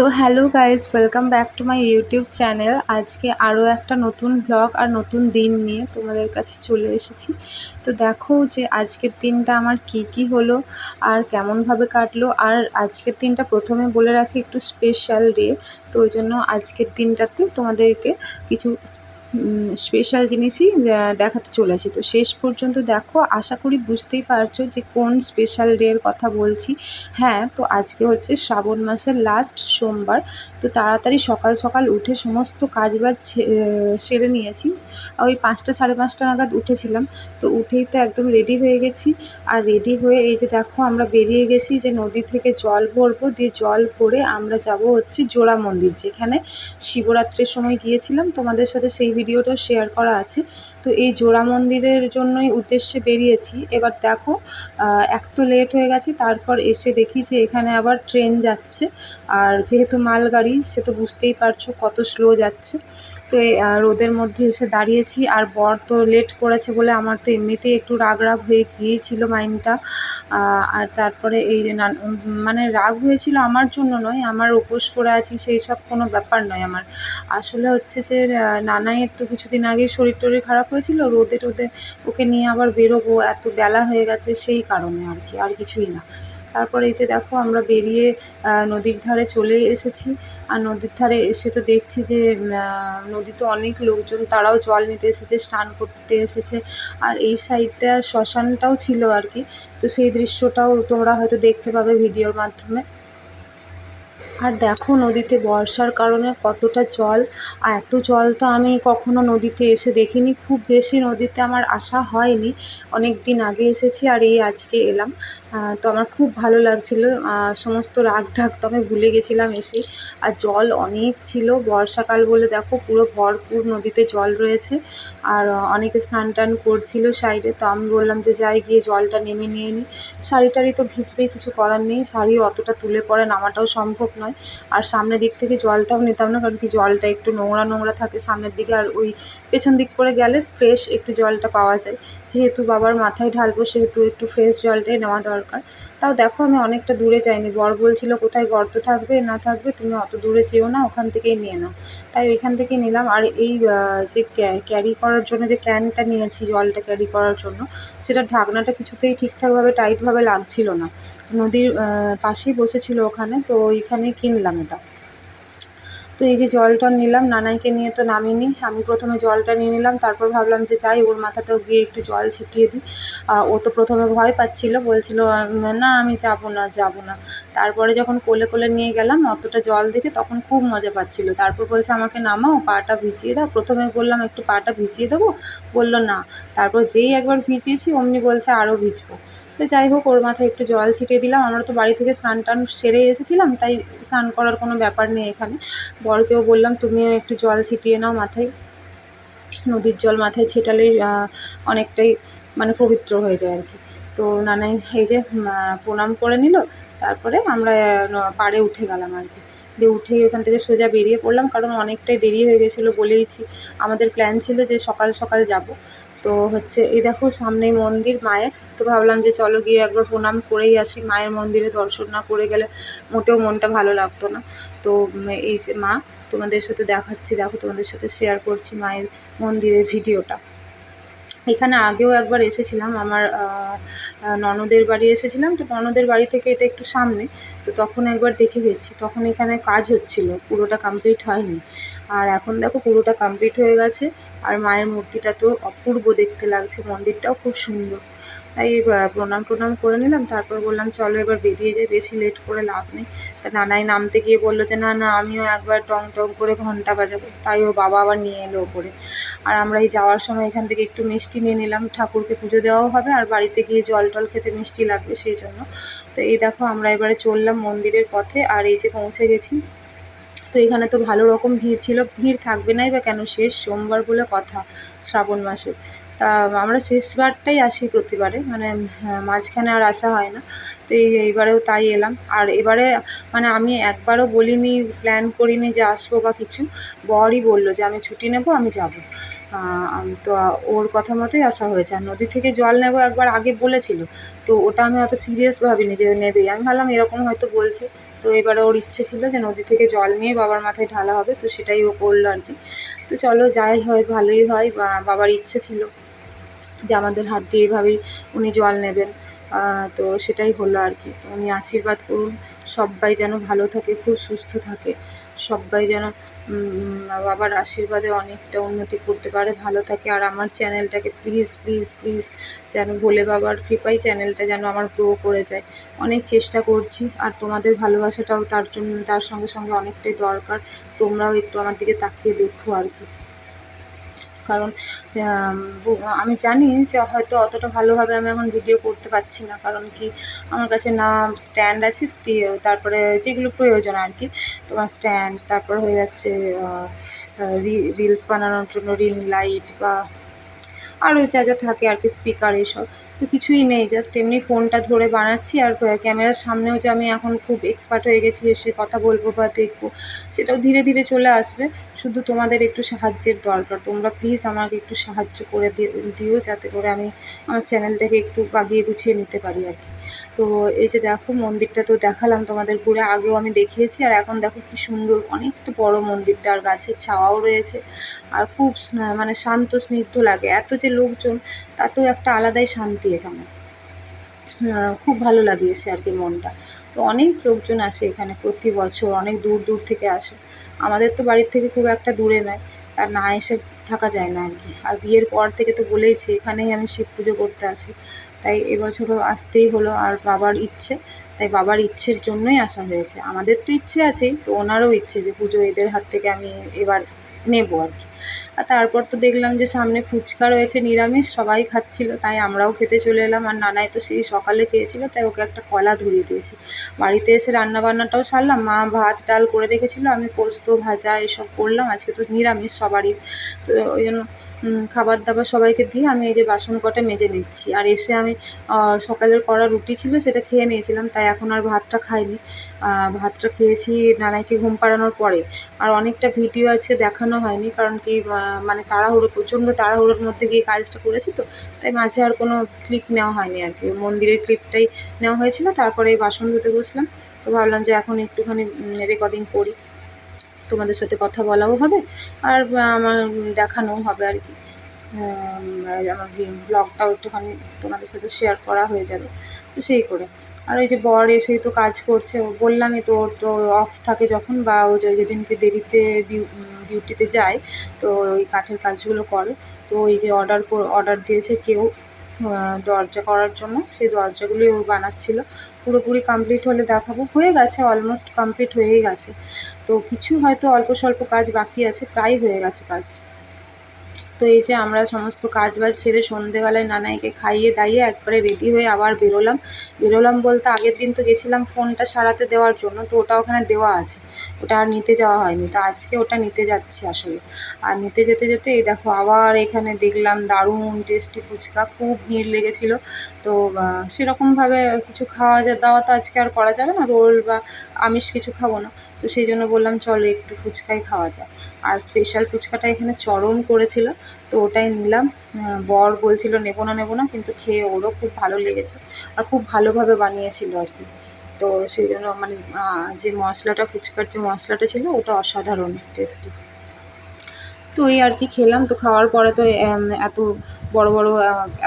তো hello guys welcome back to my YouTube channel আজকে আরও একটা নতুন ব্লগ আর নতুন দিন নিয়ে তোমাদের কাছে চলে এসেছি। তো দেখো যে আজকের দিনটা আমার কি কি হলো আর কেমনভাবে কাটলো। আর আজকের দিনটা প্রথমে বলে রাখি একটু স্পেশাল ডে তো ওই জন্য আজকের দিনটাতে তোমাদেরকে কিছু স্পেশাল জিনিসই দেখাতে চলেছি। তো শেষ পর্যন্ত দেখো, আশা করি বুঝতেই পারছ যে কোন স্পেশাল ডের কথা বলছি। হ্যাঁ তো আজকে হচ্ছে শ্রাবণ মাসের লাস্ট সোমবার। তো তাড়াতাড়ি সকাল সকাল উঠে সমস্ত কাজ বাজ সেরে নিয়েছি। ওই পাঁচটা সাড়ে পাঁচটা নাগাদ উঠেছিলাম। তো উঠেই তো একদম রেডি হয়ে গেছি। আর রেডি হয়ে এই যে দেখো, আমরা বেরিয়ে গেছি যে নদী থেকে জল ভরবো। দিয়ে জল ভরে আমরা যাব হচ্ছে জোড়া মন্দির, যেখানে শিবরাত্রির সময় গিয়েছিলাম। তোমাদের সাথে সেই ভিডিওটাও শেয়ার করা আছে। তো এই জোড়া মন্দিরের জন্যই উদ্দেশ্যে বেরিয়েছি। এবার দেখো এক তো লেট হয়ে গেছে, তারপর এসে দেখি যে এখানে আবার ট্রেন যাচ্ছে। আর যেহেতু মালগাড়ি, সে তো বুঝতেই পারছ কত স্লো যাচ্ছে। তো রোদের মধ্যে এসে দাঁড়িয়েছি আর বর তো লেট করেছে বলে আমার তো এমনিতেই একটু রাগ রাগ হয়ে গিয়েছিল মাইন্ডটা। আর তারপরে এই যে মানে রাগ হয়েছিল আমার জন্য নয়, আমার উপোস করে আছি সেই সব কোনো ব্যাপার নয় আমার। আসলে হচ্ছে যে নানাইয়ের তো কিছুদিন আগে শরীর টরীর খারাপ হয়েছিল রোদে টোদে ওকে নিয়ে আবার বেরোবো, এত বেলা হয়ে গেছে সেই কারণে আর কি, আর কিছুই না। তারপরে এই যে দেখো আমরা বেরিয়ে নদীর ধারে চলে এসেছি। আর নদীর ধারে এসে তো দেখছি যে নদীতে অনেক লোকজন, তারাও জল নিতে এসেছে, স্নান করতে এসেছে। আর এই সাইডটা শ্মশানটাও ছিল আর কি। তো সেই দৃশ্যটাও তোমরা হয়তো দেখতে পাবে ভিডিওর মাধ্যমে। আর দেখো নদীতে বর্ষার কারণে কতটা জল। আর এত জল তো আমি কখনো নদীতে এসে দেখিনি। খুব বেশি নদীতে আমার আসা হয়নি। অনেক দিন আগে এসেছি আর এই আজকে এলাম। তো আমার খুব ভালো লাগছিল। সমস্ত রাগ ঢাক তো আমি ভুলে গেছিলাম এসে। আর জল অনেক ছিল, বর্ষাকাল বলে দেখো পুরো ভরপুর নদীতে জল রয়েছে। আর অনেকে স্নান টান করছিল সাইডে, তো আমি বললাম যে যাই গিয়ে জলটা নেমে নিয়ে নিই শাড়ি টাড়ি তো ভিজবেই, কিছু করার নেই। শাড়ি অতটা তুলে পরে নামাটাও সম্ভব নয়। আর সামনের দিক থেকে জলটাও নিতাম না, কারণ কি জলটা একটু নোংরা নোংরা থাকে সামনের দিকে। আর ওই পেছন দিক করে গেলে ফ্রেশ একটু জলটা পাওয়া যায়। যেহেতু বাবার মাথায় ঢালবো, সেহেতু একটু ফ্রেশ জলটাই নেওয়া দরকার। তাও দেখো আমি অনেকটা দূরে যাইনি। বর বলছিল, কোথায় গর্ত থাকবে, না থাকবে, তুমি অত দূরে যেও না, ওখান থেকেই নিয়ে নাও। তাই ওইখান থেকে নিলাম। আর এই যে ক্যারি করার জন্য, যে ক্যানটা নিয়েছি, জলটা ক্যারি করার জন্য সেটা ঢাকনাটা কিছুতেই ঠিকঠাকভাবে, টাইটভাবে লাগছিল না। নদীর পাশেই বসেছিল ওখানে, তো ওইখানে কিনলাম এটা। তো এই যে জলটা নিলাম, নানাইকে নিয়ে তো নামিনি। আমি প্রথমে জলটা নিয়ে নিলাম, তারপর ভাবলাম যে যাই, ওর মাথাতেও গিয়ে একটু জল ছিটিয়ে দিই। ও তো প্রথমে ভয় পাচ্ছিল, বলছিল না, আমি যাব না যাব না। তারপরে যখন কোলে কোলে নিয়ে গেলাম, অতটা জল দেখে তখন খুব মজা পাচ্ছিল। তারপর বলছে, আমাকে নামাও, পাটা ভিজিয়ে দাও। প্রথমে বললাম, একটু পাটা ভিজিয়ে দেবো? বলল, না। তারপর যেই একবার ভিজিয়েছি, অমনি বলছে আরও ভিজবো। তো যাই হোক, ওর মাথায় একটু জল ছিটিয়ে দিলাম। আমরা তো বাড়ি থেকে স্নান টান সেরে এসেছিলাম, তাই স্নান করার কোনো ব্যাপার নেই এখানে। বরকেও বললাম, তুমিও একটু জল ছিটিয়ে নাও মাথায়। নদীর জল মাথায় ছেটালেই অনেকটাই মানে পবিত্র হয়ে যায় আর কি। তো নানাই এই যে প্রণাম করে নিল। তারপরে আমরা পাড়ে উঠে গেলাম আর কি। দিয়ে উঠেই ওখান থেকে সোজা বেরিয়ে পড়লাম, কারণ অনেকটাই দেরি হয়ে গেছিল বলেইছি। আমাদের প্ল্যান ছিল যে সকাল সকাল যাব। তো হচ্ছে, এই দেখো সামনেই মন্দির, মায়ের। তো ভাবলাম যে চলো গিয়ে একবার প্রণাম করেই আসি। মায়ের মন্দিরে দর্শন না করে গেলে মোটেও মনটা ভালো লাগতো না। তো এই যে মা, তোমাদের সাথে দেখাচ্ছি, দেখো তোমাদের সাথে শেয়ার করছি মায়ের মন্দিরের ভিডিওটা। এখানে আগেও একবার এসেছিলাম, আমার ননদের বাড়ি এসেছিলাম। তো ননদের বাড়ি থেকে এটা একটু সামনে। তো তখন একবার দেখে গেছি, তখন এখানে কাজ হচ্ছিল, পুরোটা কমপ্লিট হয়নি। আর এখন দেখো পুরোটা কমপ্লিট হয়ে গেছে। আর মায়ের মূর্তিটা তো অপূর্ব দেখতে লাগছে, মন্দিরটাও খুব সুন্দর। তাই প্রণাম টনাম করে নিলাম, তারপর বললাম, চলো এবার বেরিয়ে যাই, বেশি লেট করে লাভ নেই। তা নানাই নামতে গিয়ে বলল যে, না না, আমিও একবার টং টং করে ঘণ্টা বাজাবো। তাই ও বাবা আবার নিয়ে এলো ওপরে। আর আমরা এই যাওয়ার সময় এখান থেকে একটু মিষ্টি নিয়ে নিলাম, ঠাকুরকে পুজো দেওয়াও হবে, আর বাড়িতে গিয়ে জল টল খেতে মিষ্টি লাগবে সেই জন্য। তো এই দেখো, আমরা এবারে চললাম মন্দিরের পথে, আর এই যে পৌঁছে গেছি তো এখানে তো ভালো রকম ভিড় ছিল। ভিড় থাকবে নাই বা কেন? শেষ সোমবার বলে কথা শ্রাবণ মাসে। তা আমরা শেষবারটাই আসি প্রতিবারে মানে হ্যাঁ, মাঝখানে আর আসা হয় না। তো এই এইবারেও তাই এলাম। আর এবারে মানে আমি একবারও বলিনি প্ল্যান করিনি যে আসব বা কিছু। বরই বলল যে আমি ছুটি নেব আমি যাব। তো ওর কথা মতোই আসা হয়েছে। আর নদী থেকে জল নেব একবার আগে বলেছিল। তো ওটা আমি অত সিরিয়াস ভাবিনি যে ও নেবেই। আমি ভাবলাম এরকম হয়তো বলছে। তো এবারে ওর ইচ্ছে ছিল যে নদী থেকে জল নিয়ে বাবার মাথায় ঢালা হবে। তো সেটাই ও করল আর কি। তো চলো যাই হয়, ভালোই হয়। বাবার ইচ্ছে ছিল যে আমাদের হাত দিয়ে এভাবেই উনি জল নেবেন। তো সেটাই হলো আর কি। তো উনি আশীর্বাদ করুন। সবাই যেন ভালো থাকে, খুব সুস্থ থাকে। সবাই যেন বাবার আশীর্বাদে অনেকটা উন্নতি করতে পারে, ভালো থাকে। আর আমার চ্যানেলটাকে প্লিজ প্লিজ প্লিজ যেন বলে বাবার কৃপাই চ্যানেলটা যেন আমার গ্রো করে যায়। অনেক চেষ্টা করছি, আর তোমাদের ভালোবাসাটাও তার জন্য, তার সঙ্গে সঙ্গে অনেকটাই দরকার। তোমরাও একটু আমার দিকে তাকিয়ে দেখো আর কি। কারণ, আমি জানি যে হয়তো অতটা ভালোভাবে আমি এখন ভিডিও করতে পারছি না। কারণ কি, আমার কাছে না স্ট্যান্ড আছে তারপরে যেগুলো প্রয়োজন আর কি তোমার স্ট্যান্ড তারপর হয়ে যাচ্ছে রিলস বানানোর জন্য রিং লাইট বা আরও যা যা থাকে আর কি স্পিকার এসব। তো কিছুই নেই জাস্ট এমনি ফোনটা ধরে বানাচ্ছি আর ক্যামেরার সামনেও যে আমি এখন খুব এক্সপার্ট হয়ে গেছি এসে কথা বলব বা দেখব, সেটাও ধীরে ধীরে চলে আসবে। শুধু তোমাদের একটু সাহায্যের দরকার। তোমরা প্লিজ আমাকে একটু সাহায্য করে দিও যাতে করে আমি আমার চ্যানেলটাকে একটু বাগিয়ে গুছিয়ে নিতে পারি আর কি। তো এই যে দেখো, মন্দিরটা তো দেখালাম তোমাদের ঘুরে আগেও আমি দেখিয়েছি, আর এখন দেখো কি সুন্দর, অনেকটা বড় মন্দিরটা, আর গাছের ছাওয়াও রয়েছে, আর খুব মানে শান্ত, স্নিগ্ধ লাগে, এত যে লোকজন তাতেও একটা আলাদাই শান্তি এখানে। খুব ভালো লাগিয়েছে আর কি মনটা। তো অনেক লোকজন আসে এখানে প্রতি বছর, অনেক দূর দূর থেকে আসে। আমাদের তো বাড়ির থেকে খুব একটা দূরে নয়, তা না এসে থাকা যায় না আর কি। আর বিয়ের পর থেকে তো বলেইছি, এখানেই আমি শিব পুজো করতে আসি। তাই এবছরও আসতেই হলো আর বাবার ইচ্ছে, তাই বাবার ইচ্ছের জন্যই আসা হয়েছে। আমাদের তো ইচ্ছে আছেই, তো ওনারও ইচ্ছে যে পুজো এদের হাত থেকে আমি এবার নেব আর কি। আর তারপর তো দেখলাম যে সামনে ফুচকা রয়েছে, নিরামিষ, সবাই খাচ্ছিল, তাই আমরাও খেতে চলে এলাম। আর নানাই তো সেই সকালে খেয়েছিল, তাই ওকে একটা কলা ধরিয়ে দিয়েছি। বাড়িতে এসে রান্না বান্নাটাও সারলাম, মা ভাত, ডাল করে রেখেছিল, আমি পোস্ত, ভাজা এসব করলাম, আজকে তো নিরামিষ সবারই। তো ওই জন্য খাবার দাবার সবাইকে দিয়ে আমি এই যে বাসন কটা মেজে নিচ্ছি। আর এসে আমি সকালের করা রুটি ছিল সেটা খেয়ে নিয়েছিলাম, তাই এখন আর ভাতটা খাইনি। ভাতটা খেয়েছি নানাইকে ঘুম পাড়ানোর পরে। আর অনেকটা ভিডিও আছে দেখানো হয়নি, কারণ কি মানে তাড়াহুড়ো, প্রচণ্ড তাড়াহুড়োর মধ্যে গিয়ে কাজটা করেছি তো, তাই মাঝে আর কোনো ক্লিপ নেওয়া হয়নি আর কি। মন্দিরের ক্লিপটাই নেওয়া হয়েছিল, তারপরে বাসন ধুতে বসলাম। তো ভাবলাম যে এখন একটুখানি রেকর্ডিং করি। তোমাদের সাথে কথা বলাও হবে আর আমার দেখানোও হবে আর কি। আমার ব্লগটাও একটুখানি তোমাদের সাথে শেয়ার করা হয়ে যাবে। তো সেই করে। আর ওই যে বর এসেই তো কাজ করছে। ও বললামই তো, ওর তো অফ থাকে যখন, বা ও যেদিনকে দেরিতে ডিউটিতে যায়, তো ওই কাঠের কাজগুলো করে। তো ওই যে অর্ডার অর্ডার দিয়েছে কেউ। দরজা করার জন্য। সেই দরজাগুলি ও বানাচ্ছিল। পুরোপুরি কমপ্লিট হলে দেখাবো। হয়ে গেছে অলমোস্ট কমপ্লিট হয়েই গেছে। তো কিছু হয়তো অল্প স্বল্প কাজ বাকি আছে, প্রায় হয়ে গেছে কাজ। তো এই যে আমরা সমস্ত কাজ বাজ সেরে সন্ধেবেলায় নানাইকে খাইয়ে দাইয়ে একবারে রেডি হয়ে আবার বেরোলাম। বেরোলাম বলতে আগের দিন তো গেছিলাম ফোনটা সারাতে দেওয়ার জন্য, তো ওটা ওখানে দেওয়া আছে। ওটা আর নিতে যাওয়া হয়নি। তো আজকে ওটা নিতে যাচ্ছি আসলে। আর নিতে যেতে যেতে এই দেখো আবার এখানে দেখলাম দারুণ টেস্টি ফুচকা, খুব ভিড় লেগেছিলো। তো সেরকমভাবে কিছু খাওয়া দাওয়া তো আজকে আর করা যাবে না, রোল বা আমিষ কিছু খাব না। তো সেই জন্য বললাম, চলো একটু ফুচকাই খাওয়া যায় আর স্পেশাল ফুচকাটা এখানে চরম করেছিল, তো ওটাই নিলাম। বর বলছিল, নেব না নেব না। কিন্তু খেয়ে ওরও খুব ভালো লেগেছে আর খুব ভালোভাবে বানিয়েছিল আর কি। তো সেই জন্য মানে যে মশলাটা, ফুচকার যে মশলাটা ছিল, ওটা অসাধারণ টেস্টি তো এই আর কি খেলাম, তো খাওয়ার পরে তো এত বড় বড়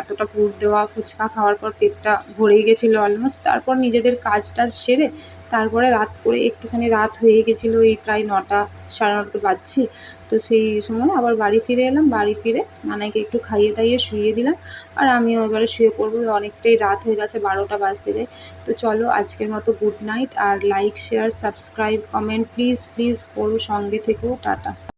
এতটা পুর দেওয়া ফুচকা খাওয়ার পর পেটটা ভরেই গেছিল অলমোস্ট তারপর নিজেদের কাজ টাজ সেরে তারপরে রাত করে একটুখানি রাত হয়ে গেছিল, এই প্রায় নটা, সাড়ে নটা বাজছে। তো সেই সময় আবার বাড়ি ফিরে এলাম, বাড়ি ফিরে নানাইকে একটু খাইয়ে দাইয়ে শুয়ে দিলাম। আর আমিও এবারে শুয়ে পড়ব, অনেকটাই রাত হয়ে গেছে, বারোটা বাজতে যায়। তো চলো আজকের মতো good night R like share subscribe comment please please করো সঙ্গে থেকেও, টাটা।